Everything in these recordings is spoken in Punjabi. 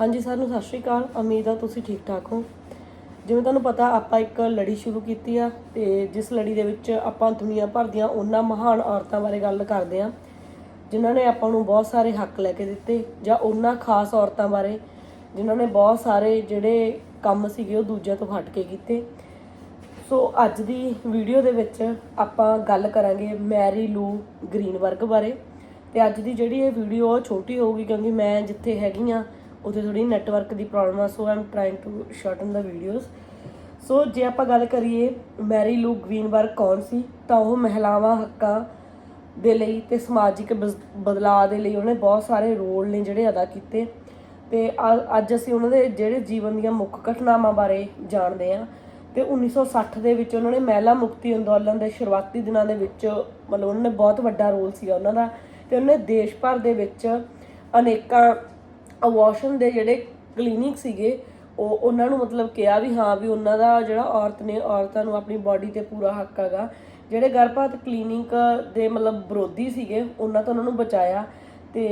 ਹਾਂਜੀ ਸਾਨੂੰ ਸਤਿ ਸ਼੍ਰੀ ਅਕਾਲ। ਉਮੀਦ ਆ ਤੁਸੀਂ ਠੀਕ ਠਾਕ ਹੋ। ਜਿਵੇਂ ਤੁਹਾਨੂੰ ਪਤਾ, ਆਪਾਂ ਇੱਕ ਲੜੀ ਸ਼ੁਰੂ ਕੀਤੀ ਆ ਤੇ ਜਿਸ ਲੜੀ ਦੇ ਵਿੱਚ ਆਪਾਂ ਦੁਨੀਆ ਭਰ ਦੀਆਂ ਉਹਨਾਂ ਮਹਾਨ ਔਰਤਾਂ ਬਾਰੇ ਗੱਲ ਕਰਦੇ ਆ, ਜਿਨ੍ਹਾਂ ਨੇ ਆਪਾਂ ਨੂੰ ਬਹੁਤ ਸਾਰੇ ਹੱਕ ਲੈ ਕੇ ਦਿੱਤੇ, ਜਾਂ ਉਹਨਾਂ ਖਾਸ ਔਰਤਾਂ ਬਾਰੇ, ਜਿਨ੍ਹਾਂ ਨੇ ਬਹੁਤ ਸਾਰੇ ਜਿਹੜੇ ਕੰਮ ਸੀਗੇ ਉਹ ਦੂਜਿਆਂ ਤੋਂ ਹਟ ਕੇ ਕੀਤੇ। ਸੋ ਅੱਜ ਦੀ ਵੀਡੀਓ ਦੇ ਵਿੱਚ ਆਪਾਂ ਗੱਲ ਕਰਾਂਗੇ ਮੈਰੀ ਲੂ ਗ੍ਰੀਨਬਰਗ ਬਾਰੇ। ਤੇ ਅੱਜ ਦੀ ਜਿਹੜੀ ਇਹ ਵੀਡੀਓ ਉਹ ਛੋਟੀ ਹੋਊਗੀ, ਕਿਉਂਕਿ ਮੈਂ ਜਿੱਥੇ ਹੈਗੀ ਆ ਉੱਥੇ ਥੋੜੀ ਨੈਟਵਰਕ ਦੀ ਪ੍ਰੋਬਲਮ ਆ so I'm trying to shorten the videos so ਜੇ ਆਪਾਂ ਗੱਲ ਕਰੀਏ ਮੈਰੀ ਲੂ ਗ੍ਰੀਨਬਰਗ ਕੌਣ ਸੀ, ਤਾਂ ਉਹ ਮਹਿਲਾਵਾਂ ਹੱਕਾਂ ਦੇ ਲਈ ਤੇ ਸਮਾਜਿਕ ਬਸ- ਬਦਲਾਅ ਦੇ ਲਈ ਉਹਨੇ ਬਹੁਤ ਸਾਰੇ ਰੋਲ ਨੇ ਜਿਹੜੇ ਅਦਾ ਕੀਤੇ। ਤੇ ਅੱਜ ਅਸੀਂ ਉਹਨਾਂ ਦੇ ਜਿਹੜੇ ਜੀਵਨ ਦੀਆਂ ਮੁੱਖ ਘਟਨਾਵਾਂ ਬਾਰੇ ਜਾਣਦੇ ਹਾਂ। ਤੇ 1960 ਦੇ ਵਿੱਚ ਉਹਨਾਂ ਨੇ ਮਹਿਲਾ ਮੁਕਤੀ ਅੰਦੋਲਨ ਦੇ ਸ਼ੁਰੂਆਤੀ ਦਿਨਾਂ ਦੇ ਵਿੱਚ ਮਤਲਬ ਉਹਨਾਂ ਨੇ ਬਹੁਤ ਵੱਡਾ ਰੋਲ ਸੀਗਾ ਉਹਨਾਂ ਦਾ। ਤੇ ਉਹਨੇ ਦੇਸ਼ ਭਰ ਦੇ ਵਿੱਚ ਅਨੇਕਾਂ ਅਬੋਰਸ਼ਨ ਦੇ ਜਿਹੜੇ ਕਲੀਨਿਕ ਸੀਗੇ, ਉਹ ਉਹਨਾਂ ਨੂੰ ਮਤਲਬ ਕਿਹਾ ਵੀ ਹਾਂ ਵੀ ਉਹਨਾਂ ਦਾ ਜਿਹੜਾ ਔਰਤ ਨੇ, ਔਰਤਾਂ ਨੂੰ ਆਪਣੀ ਬਾਡੀ ਤੇ ਪੂਰਾ ਹੱਕ ਹੈਗਾ। ਜਿਹੜੇ ਗਰਭਪਾਤ ਕਲੀਨਿਕ ਦੇ ਮਤਲਬ ਵਿਰੋਧੀ ਸੀਗੇ, ਉਹਨਾਂ ਤੋਂ ਉਹਨਾਂ ਨੂੰ ਬਚਾਇਆ ਤੇ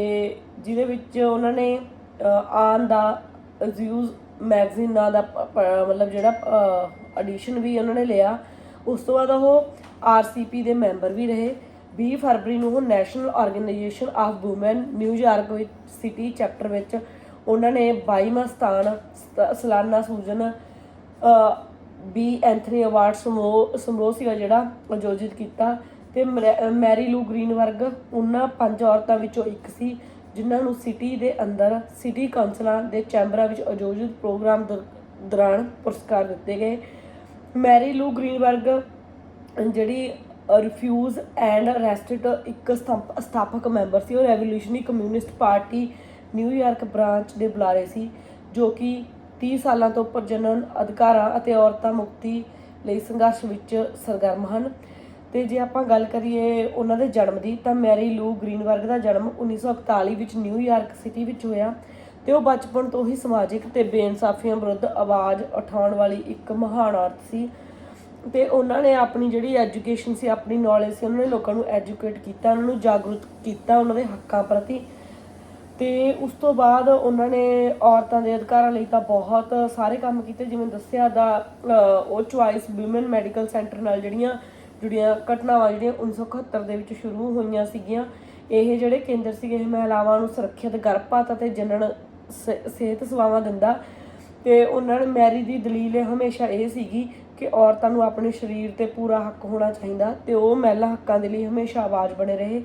ਜਿਹਦੇ ਵਿੱਚ ਉਹਨਾਂ ਨੇ ਆਨ ਦਾ ਅਜ਼ਿਊਜ਼ ਮੈਗਜ਼ੀਨ ਨਾਂ ਦਾ ਮਤਲਬ ਜਿਹੜਾ ਐਡੀਸ਼ਨ ਵੀ ਉਹਨਾਂ ਨੇ ਲਿਆ। ਉਸ ਤੋਂ ਬਾਅਦ ਉਹ ਆਰਸੀਪੀ ਦੇ ਮੈਂਬਰ ਵੀ ਰਹੇ। 20 ਫਰਵਰੀ ਨੂੰ national organization of women New York ਵਿੱਚ ਸਿਟੀ ਚੈਪਟਰ ਵਿੱਚ ਉਹਨਾਂ ਨੇ 22ਵਾਂ ਸਥਾਨ ਸਤ- ਸਾਲਾਨਾ ਸੂਜਨ ਬੀ ਐਂਥਨੀ ਅਵਾਰਡ ਸਮਰੋਹ ਸਮਰੋਹ ਸੀਗਾ ਜਿਹੜਾ ਆਯੋਜਿਤ ਕੀਤਾ ਤੇ ਮਰੈ- ਮੈਰੀ ਲੂ ਗ੍ਰੀਨਬਰਗ ਉਹਨਾਂ ਪੰਜ ਔਰਤਾਂ ਵਿੱਚੋਂ ਇੱਕ ਸੀ ਜਿਨ੍ਹਾਂ ਨੂੰ ਸਿਟੀ ਦੇ ਅੰਦਰ ਸਿਟੀ ਕਾਉਂਸਲਾਂ ਦੇ ਚੈਂਬਰਾਂ ਵਿੱਚ ਆਯੋਜਿਤ ਪ੍ਰੋਗਰਾਮ ਦਰ- ਦੌਰਾਨ ਪੁਰਸਕਾਰ ਦਿੱਤੇ ਗਏ। ਮੈਰੀ ਲੂ ਗ੍ਰੀਨਬਰਗ ਜਿਹੜੀ ਰਿਫਿਊਜ਼ ਐਂਡ ਅਰੈਸਟਡ ਇੱਕ ਸਥਾਪ- ਸਥਾਪਕ ਮੈਂਬਰ ਸੀ। ਉਹ revolutionary communist party New York branch ਦੇ ਬੁਲਾਰੇ ਸੀ, ਜੋ ਕਿ 30 ਸਾਲਾਂ ਤੋਂ ਉੱਪਰ ਜਨਨ ਅਧਿਕਾਰਾਂ ਅਤੇ ਔਰਤਾਂ ਮੁਕਤੀ ਲਈ ਸੰਘਰਸ਼ ਵਿੱਚ ਸਰਗਰਮ ਹਨ। ਤੇ ਜੇ ਆਪਾਂ ਗੱਲ ਕਰੀਏ ਉਹਨਾਂ ਦੇ ਜਨਮ ਦੀ, ਤਾਂ ਮੈਰੀ ਲੂ ਗ੍ਰੀਨਬਰਗ ਦਾ ਜਨਮ 1941 ਵਿੱਚ ਨਿਊਯਾਰਕ ਸਿਟੀ ਵਿੱਚ ਹੋਇਆ ਤੇ ਉਹ ਬਚਪਨ ਤੋਂ ਹੀ ਸਮਾਜਿਕ ਤੇ ਬੇਇਨਸਾਫੀਆਂ ਵਿਰੁੱਧ ਆਵਾਜ਼ ਉਠਾਉਣ ਵਾਲੀ ਇੱਕ ਮਹਾਨ ਔਰਤ ਸੀ। ਤੇ ਉਹਨਾਂ ਨੇ ਆਪਣੀ ਜਿਹੜੀ ਐਜੂਕੇਸ਼ਨ ਸੀ, ਆਪਣੀ ਨੌਲੇਜ ਸੀ, ਉਹਨਾਂ ਨੇ ਲੋਕਾਂ ਨੂੰ ਐਜੂਕੇਟ ਕੀਤਾ, ਉਹਨਾਂ ਨੂੰ ਜਾਗਰੂਕ ਕੀਤਾ, ਉਹਨਾਂ ਦੇ ਹੱਕਾਂ ਪ੍ਰਤੀ। ਤੇ ਉਸ ਤੋਂ ਬਾਅਦ ਉਹਨਾਂ ਨੇ ਔਰਤਾਂ ਦੇ ਅਧਿਕਾਰਾਂ ਲਈ ਤਾਂ ਬਹੁਤ ਸਾਰੇ ਕੰਮ ਕੀਤੇ, ਜਿਵੇਂ ਦੱਸਿਆ ਦਾ ਉਹ ਚੁਆਇਸ ਔਮਨ ਮੈਡੀਕਲ ਸੈਂਟਰ ਨਾਲ ਜਿਹੜੀਆਂ ਜੁੜੀਆਂ ਘਟਨਾਵਾਂ ਜਿਹੜੀਆਂ 1971 ਦੇ ਵਿੱਚ ਸ਼ੁਰੂ ਹੋਈਆਂ ਸੀਗੀਆਂ, ਇਹ ਜਿਹੜੇ ਕੇਂਦਰ ਸੀਗੇ, ਇਹ ਮਹਿਲਾਵਾਂ ਨੂੰ ਸੁਰੱਖਿਅਤ ਗਰਭਪਾਤ ਅਤੇ ਜਨਨ ਸ- ਸਿਹਤ ਸੇਵਾਵਾਂ ਦਿੰਦਾ। ਤੇ ਉਹਨਾਂ ਨੇ ਮੈਰੀ ਦੀ ਦਲੀਲ ਹਮੇਸ਼ਾ ਇਹ ਸੀਗੀ ਕਿ ਔਰਤਾਂ ਨੂੰ ਆਪਣੇ ਸਰੀਰ ਤੇ ਪੂਰਾ ਹੱਕ ਹੋਣਾ ਚਾਹੀਦਾ ਤੇ ਉਹ ਮਹਿਲਾ ਹੱਕਾਂ ਦੇ ਲਈ ਹਮੇਸ਼ਾ ਆਵਾਜ਼ ਬਣੇ ਰਹੇ।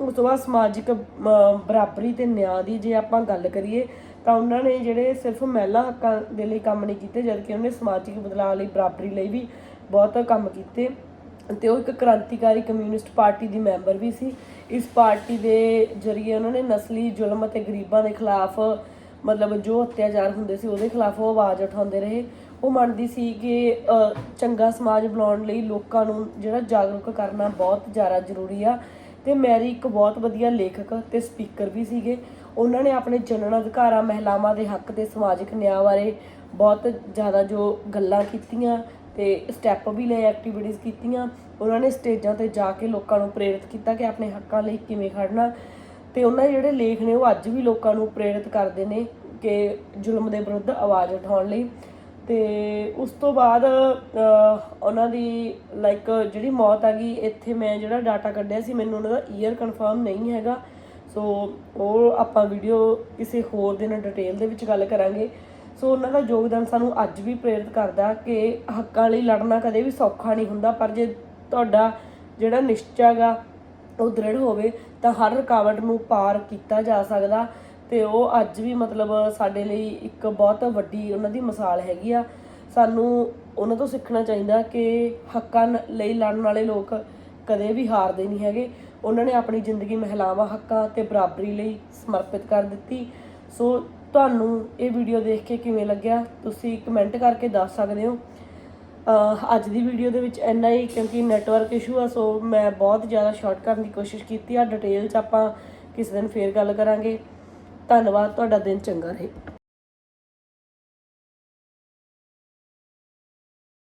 ਉਸ ਤੋਂ ਬਾਅਦ ਸਮਾਜਿਕ ਬਰਾਬਰੀ ਤੇ ਨਿਆਂ ਦੀ ਜੇ ਆਪਾਂ ਗੱਲ ਕਰੀਏ, ਤਾਂ ਉਹਨਾਂ ਨੇ ਜਿਹੜੇ ਸਿਰਫ ਮਹਿਲਾ ਹੱਕਾਂ ਦੇ ਲਈ ਕੰਮ ਨਹੀਂ ਕੀਤੇ, ਜਦਕਿ ਉਹਨੇ ਸਮਾਜਿਕ ਬਦਲਾਅ ਲਈ ਬਰਾਬਰੀ ਲਈ ਵੀ ਬਹੁਤ ਕੰਮ ਕੀਤੇ। ਤੇ ਉਹ ਇੱਕ ਕ੍ਰਾਂਤੀਕਾਰੀ ਕਮਿਊਨਿਸਟ ਪਾਰਟੀ ਦੀ ਮੈਂਬਰ ਵੀ ਸੀ। ਇਸ ਪਾਰਟੀ ਦੇ ਜ਼ਰੀਏ ਉਹਨਾਂ ਨੇ ਨਸਲੀ ਜ਼ੁਲਮ ਅਤੇ ਗਰੀਬਾਂ ਦੇ ਖਿਲਾਫ, ਮਤਲਬ ਜੋ ਅਤਿਆਚਾਰ ਹੁੰਦੇ ਸੀ ਉਹਦੇ ਖਿਲਾਫ ਉਹ ਆਵਾਜ਼ ਉਠਾਉਂਦੇ ਰਹੇ। ਉਹ ਮੰਨਦੀ ਸੀ ਕਿ ਚੰਗਾ ਸਮਾਜ ਬਣਾਉਣ ਲਈ ਲੋਕਾਂ ਨੂੰ ਜਿਹੜਾ ਜਾਗਰੂਕ ਕਰਨਾ ਬਹੁਤ ਜ਼ਿਆਦਾ ਜ਼ਰੂਰੀ ਆ। ਤੇ ਮੈਰੀ ਇੱਕ ਬਹੁਤ ਵਧੀਆ ਲੇਖਕ ਤੇ ਸਪੀਕਰ ਵੀ ਸੀਗੇ। ਉਹਨਾਂ ਨੇ ਆਪਣੇ ਜਨਨ ਅਧਿਕਾਰਾਂ ਮਹਿਲਾਵਾਂ ਦੇ ਹੱਕ ਤੇ ਸਮਾਜਿਕ ਨਿਆਂ ਬਾਰੇ ਬਹੁਤ ਜ਼ਿਆਦਾ ਜੋ ਗੱਲਾਂ ਕੀਤੀਆਂ ਤੇ ਸਟੈਪ ਵੀ ਲਏ ਐਕਟੀਵਿਟੀਜ਼ ਕੀਤੀਆਂ। ਉਹਨਾਂ ਨੇ ਸਟੇਜਾਂ ਤੇ ਜਾ ਕੇ ਲੋਕਾਂ ਨੂੰ ਪ੍ਰੇਰਿਤ ਕੀਤਾ ਕਿ ਆਪਣੇ ਹੱਕਾਂ ਲਈ ਕਿਵੇਂ ਖੜਨਾ ਤੇ ਉਹਨਾਂ ਦੇ ਜਿਹੜੇ ਲੇਖ ਨੇ ਉਹ ਅੱਜ ਵੀ ਲੋਕਾਂ ਨੂੰ ਪ੍ਰੇਰਿਤ ਕਰਦੇ ਨੇ ਕਿ ਜ਼ੁਲਮ ਦੇ ਵਿਰੁੱਧ ਆਵਾਜ਼ ਉਠਾਉਣ ਲਈ। ਤੇ ਉਸ ਤੋਂ ਬਾਅਦ ਉਹਨਾਂ ਦੀ ਲਾਈਕ ਜਿਹੜੀ ਮੌਤ ਆ ਗਈ, ਇੱਥੇ ਮੈਂ ਜਿਹੜਾ ਡਾਟਾ ਕੱਢਿਆ ਸੀ, ਮੈਨੂੰ ਉਹਨਾਂ ਦਾ ਈਅਰ ਕਨਫਰਮ ਨਹੀਂ ਹੈਗਾ। ਸੋ ਉਹ ਆਪਾਂ ਵੀਡੀਓ ਕਿਸੇ ਹੋਰ ਦਿਨ ਡਿਟੇਲ ਦੇ ਵਿੱਚ ਗੱਲ ਕਰਾਂਗੇ। ਸੋ ਉਹਨਾਂ ਦਾ ਯੋਗਦਾਨ ਸਾਨੂੰ ਅੱਜ ਵੀ ਪ੍ਰੇਰਿਤ ਕਰਦਾ ਕਿ ਹੱਕਾਂ ਲਈ ਲੜਨਾ ਕਦੇ ਵੀ ਸੌਖਾ ਨਹੀਂ ਹੁੰਦਾ, ਪਰ ਜੇ ਤੁਹਾਡਾ ਜਿਹੜਾ ਨਿਸ਼ਚਾ ਗਾ, ਉਹ ਦ੍ਰਿੜ ਹੋਵੇ, ਤਾਂ ਹਰ ਰੁਕਾਵਟ ਨੂੰ ਪਾਰ ਕੀਤਾ ਜਾ ਸਕਦਾ। ਤੇ ਉਹ ਅੱਜ ਵੀ ਮਤਲਬ ਸਾਡੇ ਲਈ ਇੱਕ ਬਹੁਤ ਵੱਡੀ ਉਹਨਾਂ ਦੀ ਮਿਸਾਲ ਹੈਗੀ ਆ। ਸਾਨੂੰ ਉਹਨਾਂ ਤੋਂ ਸਿੱਖਣਾ ਚਾਹੀਦਾ ਕਿ ਹੱਕਾਂ ਲਈ ਲੜਨ ਵਾਲੇ ਲੋਕ ਕਦੇ ਵੀ ਹਾਰਦੇ ਨਹੀਂ ਹੈਗੇ। ਉਹਨਾਂ ਨੇ ਆਪਣੀ ਜ਼ਿੰਦਗੀ ਮਹਿਲਾਵਾਂ ਹੱਕਾਂ ਤੇ ਬਰਾਬਰੀ ਲਈ ਸਮਰਪਿਤ ਕਰ ਦਿੱਤੀ। ਸੋ ਤੁਹਾਨੂੰ ਇਹ ਵੀਡੀਓ ਦੇਖ ਕੇ ਕਿਵੇਂ ਲੱਗਿਆ, ਤੁਸੀਂ ਕਮੈਂਟ ਕਰਕੇ ਦੱਸ ਸਕਦੇ ਹੋ। ਅੱਜ ਦੀ ਵੀਡੀਓ ਦੇ ਵਿੱਚ ਇੰਨਾ ਹੀ, ਕਿਉਂਕਿ ਨੈਟਵਰਕ ਇਸ਼ੂ ਆ, ਸੋ ਮੈਂ ਬਹੁਤ ਜ਼ਿਆਦਾ ਸ਼ਾਰਟ ਕਰਨ ਦੀ ਕੋਸ਼ਿਸ਼ ਕੀਤੀ। ਆ ਡਿਟੇਲ 'ਚ ਆਪਾਂ ਕਿਸੇ ਦਿਨ ਫੇਰ ਗੱਲ ਕਰਾਂਗੇ। ਧੰਨਵਾਦ ਤੁਹਾਡਾ ਦਿਨ ਚੰਗਾ ਰਹੇ।